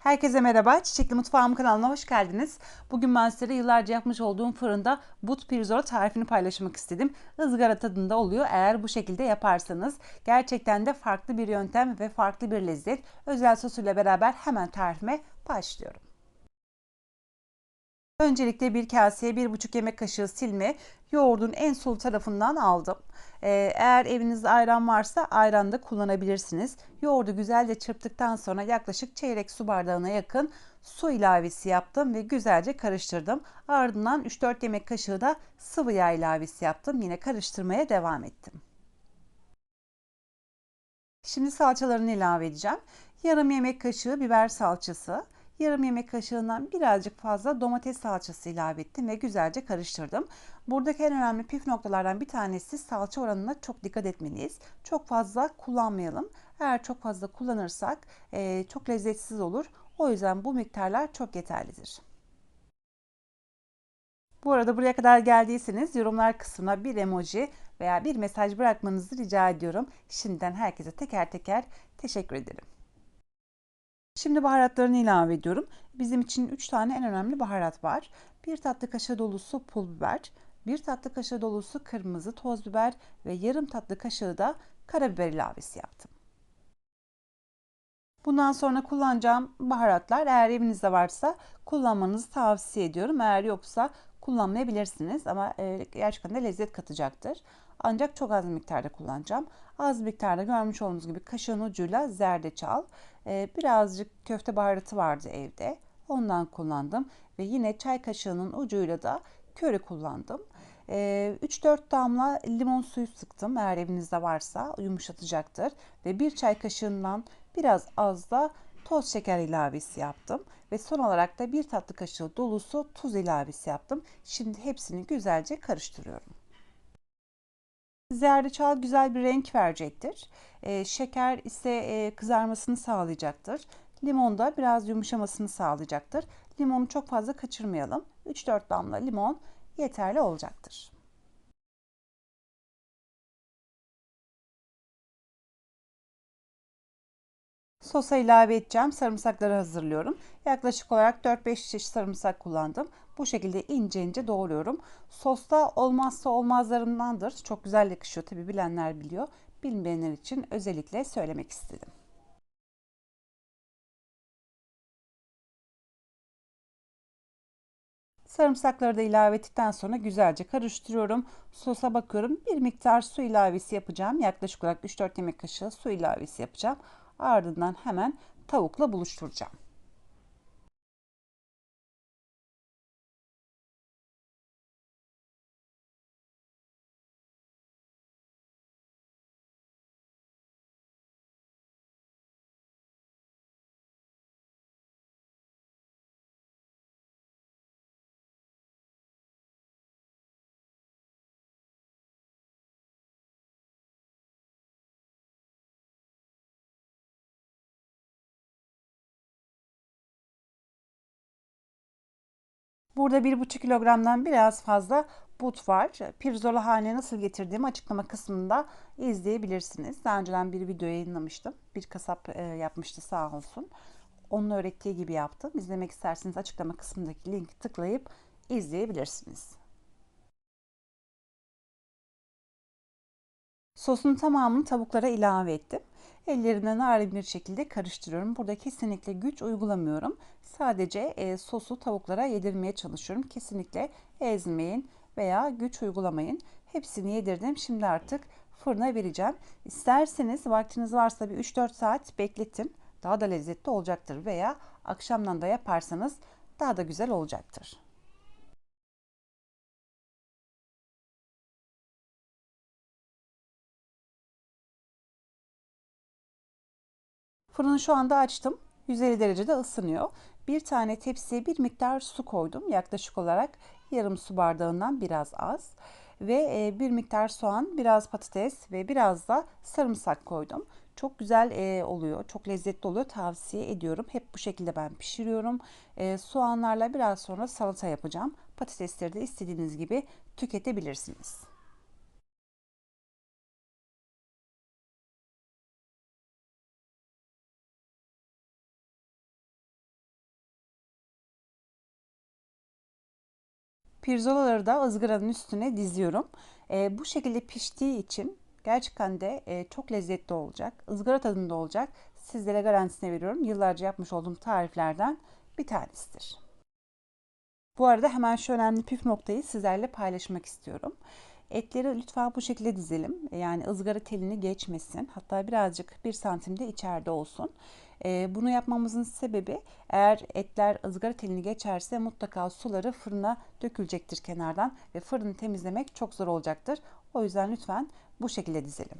Herkese merhaba. Çiçekli Mutfağım kanalına hoş geldiniz. Bugün ben size yıllarca yapmış olduğum fırında but pirzola tarifini paylaşmak istedim. Izgara tadında oluyor eğer bu şekilde yaparsanız. Gerçekten de farklı bir yöntem ve farklı bir lezzet. Özel sosuyla beraber hemen tarifime başlıyorum. Öncelikle bir kaseye bir buçuk yemek kaşığı silme yoğurdun en sol tarafından aldım. Ee, eğer evinizde ayran varsa ayran da kullanabilirsiniz. Yoğurdu güzelce çırptıktan sonra yaklaşık çeyrek su bardağına yakın su ilavesi yaptım ve güzelce karıştırdım. Ardından 3-4 yemek kaşığı da sıvı yağ ilavesi yaptım. Yine karıştırmaya devam ettim. Şimdi salçalarını ilave edeceğim. Yarım yemek kaşığı biber salçası, yarım yemek kaşığından birazcık fazla domates salçası ilave ettim ve güzelce karıştırdım. Buradaki en önemli püf noktalardan bir tanesi salça oranına çok dikkat etmeliyiz. Çok fazla kullanmayalım. Eğer çok fazla kullanırsak e, çok lezzetsiz olur. O yüzden bu miktarlar çok yeterlidir. Bu arada buraya kadar geldiyseniz yorumlar kısmına bir emoji veya bir mesaj bırakmanızı rica ediyorum. Şimdiden herkese teker teker teşekkür ederim. Şimdi baharatlarını ilave ediyorum. Bizim için 3 tane en önemli baharat var. 1 tatlı kaşığı dolusu pul biber, 1 tatlı kaşığı dolusu kırmızı toz biber ve yarım tatlı kaşığı da karabiber ilavesi yaptım. Bundan sonra kullanacağım baharatlar eğer evinizde varsa kullanmanızı tavsiye ediyorum. Eğer yoksa kullanmayabilirsiniz ama e, gerçekten de lezzet katacaktır. Ancak çok az miktarda kullanacağım. Az miktarda görmüş olduğunuz gibi kaşığın ucuyla zerdeçal, e, birazcık köfte baharatı vardı evde. Ondan kullandım ve yine çay kaşığının ucuyla da köri kullandım. 3-4 e, damla limon suyu sıktım eğer evinizde varsa yumuşatacaktır. Ve bir çay kaşığından biraz az da toz şeker ilavesi yaptım. Ve son olarak da bir tatlı kaşığı dolusu tuz ilavesi yaptım. Şimdi hepsini güzelce karıştırıyorum. Zerdeçal güzel bir renk verecektir. E, şeker ise e, kızarmasını sağlayacaktır. Limon da biraz yumuşamasını sağlayacaktır. Limonu çok fazla kaçırmayalım. 3-4 damla limon yeterli olacaktır. Sosa ilave edeceğim. Sarımsakları hazırlıyorum. Yaklaşık olarak 4-5 çeşit sarımsak kullandım. Bu şekilde ince ince doğruyorum. Sosta olmazsa olmazlarımdandır. Çok güzel yakışıyor. Tabi bilenler biliyor. Bilmeyenler için özellikle söylemek istedim. Sarımsakları da ilave ettikten sonra güzelce karıştırıyorum. Sosa bakıyorum. Bir miktar su ilavesi yapacağım. Yaklaşık olarak 3-4 yemek kaşığı su ilavesi yapacağım. Ardından hemen tavukla buluşturacağım. Burada 1,5 kilogramdan biraz fazla but var. Pirzola haline nasıl getirdiğimi açıklama kısmında izleyebilirsiniz. Daha önceden bir video yayınlamıştım. Bir kasap e, yapmıştı sağ olsun. Onun öğrettiği gibi yaptım. İzlemek isterseniz açıklama kısmındaki linki tıklayıp izleyebilirsiniz. Sosun tamamını tavuklara ilave ettim. Ellerimle narin bir şekilde karıştırıyorum. Burada kesinlikle güç uygulamıyorum. Sadece e, sosu tavuklara yedirmeye çalışıyorum. Kesinlikle ezmeyin veya güç uygulamayın. Hepsini yedirdim. Şimdi artık fırına vereceğim. İsterseniz vaktiniz varsa bir 3-4 saat bekletin. Daha da lezzetli olacaktır veya akşamdan da yaparsanız daha da güzel olacaktır. Fırını şu anda açtım. 150 derecede ısınıyor. Bir tane tepsiye bir miktar su koydum. Yaklaşık olarak yarım su bardağından biraz az. Ve e, bir miktar soğan, biraz patates ve biraz da sarımsak koydum. Çok güzel e, oluyor. Çok lezzetli oluyor. Tavsiye ediyorum. Hep bu şekilde ben pişiriyorum. E, soğanlarla biraz sonra salata yapacağım. Patatesleri de istediğiniz gibi tüketebilirsiniz. Pirzolaları da ızgaranın üstüne diziyorum. E, bu şekilde piştiği için gerçekten de e, çok lezzetli olacak. Izgara tadında olacak. Sizlere garantisine veriyorum. Yıllarca yapmış olduğum tariflerden bir tanesidir. Bu arada hemen şu önemli püf noktayı sizlerle paylaşmak istiyorum. Etleri lütfen bu şekilde dizelim. Yani ızgara telini geçmesin. Hatta birazcık bir santimde içeride olsun. Ee, bunu yapmamızın sebebi eğer etler ızgara telini geçerse mutlaka suları fırına dökülecektir kenardan ve fırını temizlemek çok zor olacaktır. O yüzden lütfen bu şekilde dizelim.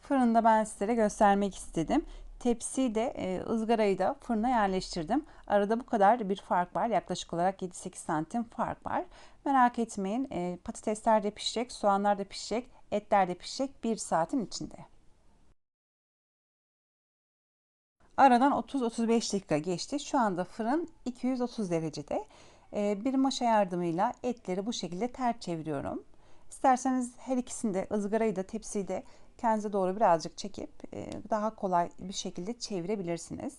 Fırında ben sizlere göstermek istedim. Tepsiyi de e, ızgarayı da fırına yerleştirdim. Arada bu kadar bir fark var. Yaklaşık olarak 7-8 santim fark var. Merak etmeyin e, patatesler de pişecek, soğanlar da pişecek, etler de pişecek 1 saatin içinde. Aradan 30-35 dakika geçti. Şu anda fırın 230 derecede. E, bir maşa yardımıyla etleri bu şekilde ters çeviriyorum. İsterseniz her ikisini de ızgarayı da tepsiyi de kendinize doğru birazcık çekip e, daha kolay bir şekilde çevirebilirsiniz.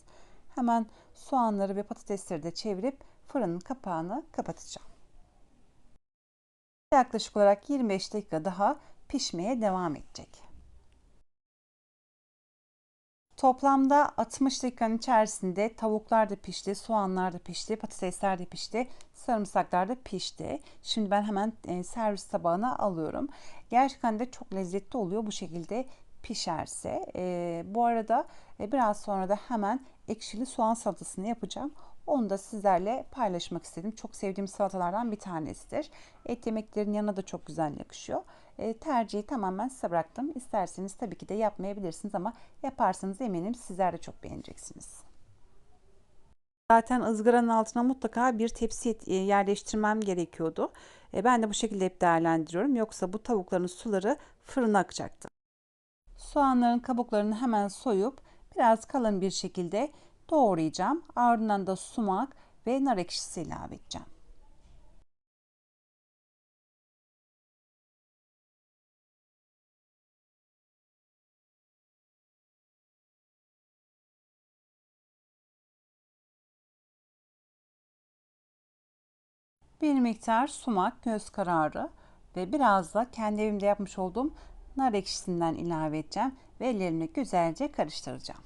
Hemen soğanları ve patatesleri de çevirip fırının kapağını kapatacağım. Yaklaşık olarak 25 dakika daha pişmeye devam edecek. Toplamda 60 dakikanın içerisinde tavuklar da pişti, soğanlar da pişti, patatesler de pişti, sarımsaklar da pişti. Şimdi ben hemen e, servis tabağına alıyorum. Gerçekten de çok lezzetli oluyor bu şekilde pişerse. E, bu arada e, biraz sonra da hemen ekşili soğan salatasını yapacağım. Onu da sizlerle paylaşmak istedim. Çok sevdiğim salatalardan bir tanesidir. Et yemeklerin yanına da çok güzel yakışıyor. E, tercihi tamamen size bıraktım. İsterseniz tabii ki de yapmayabilirsiniz ama yaparsanız eminim sizler de çok beğeneceksiniz. Zaten ızgaranın altına mutlaka bir tepsi e, yerleştirmem gerekiyordu. E, ben de bu şekilde hep değerlendiriyorum. Yoksa bu tavukların suları fırına akacaktı. Soğanların kabuklarını hemen soyup biraz kalın bir şekilde doğrayacağım. Ardından da sumak ve nar ekşisi ilave edeceğim. Bir miktar sumak göz kararı ve biraz da kendi evimde yapmış olduğum nar ekşisinden ilave edeceğim ve ellerimle güzelce karıştıracağım.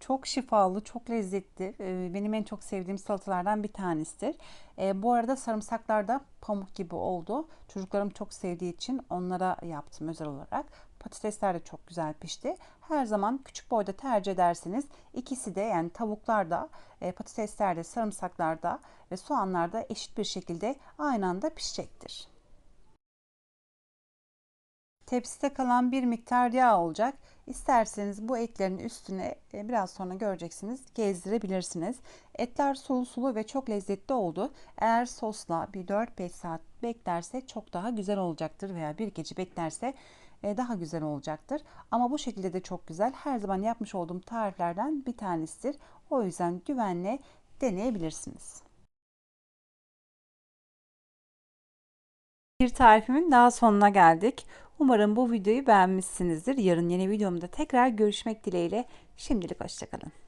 Çok şifalı, çok lezzetli. Ee, benim en çok sevdiğim salatalardan bir tanesidir. E, bu arada sarımsaklar da pamuk gibi oldu. Çocuklarım çok sevdiği için onlara yaptım özel olarak. Patatesler de çok güzel pişti. Her zaman küçük boyda tercih ederseniz ikisi de yani tavuklar da, e, patatesler de, sarımsaklar da ve soğanlar da eşit bir şekilde aynı anda pişecektir. Tepside kalan bir miktar yağ olacak. İsterseniz bu etlerin üstüne e, biraz sonra göreceksiniz gezdirebilirsiniz. Etler sulu sulu ve çok lezzetli oldu. Eğer sosla bir 4-5 saat beklerse çok daha güzel olacaktır veya bir gece beklerse daha güzel olacaktır. Ama bu şekilde de çok güzel. Her zaman yapmış olduğum tariflerden bir tanesidir. O yüzden güvenle deneyebilirsiniz. Bir tarifimin daha sonuna geldik. Umarım bu videoyu beğenmişsinizdir. Yarın yeni videomda tekrar görüşmek dileğiyle. Şimdilik hoşçakalın.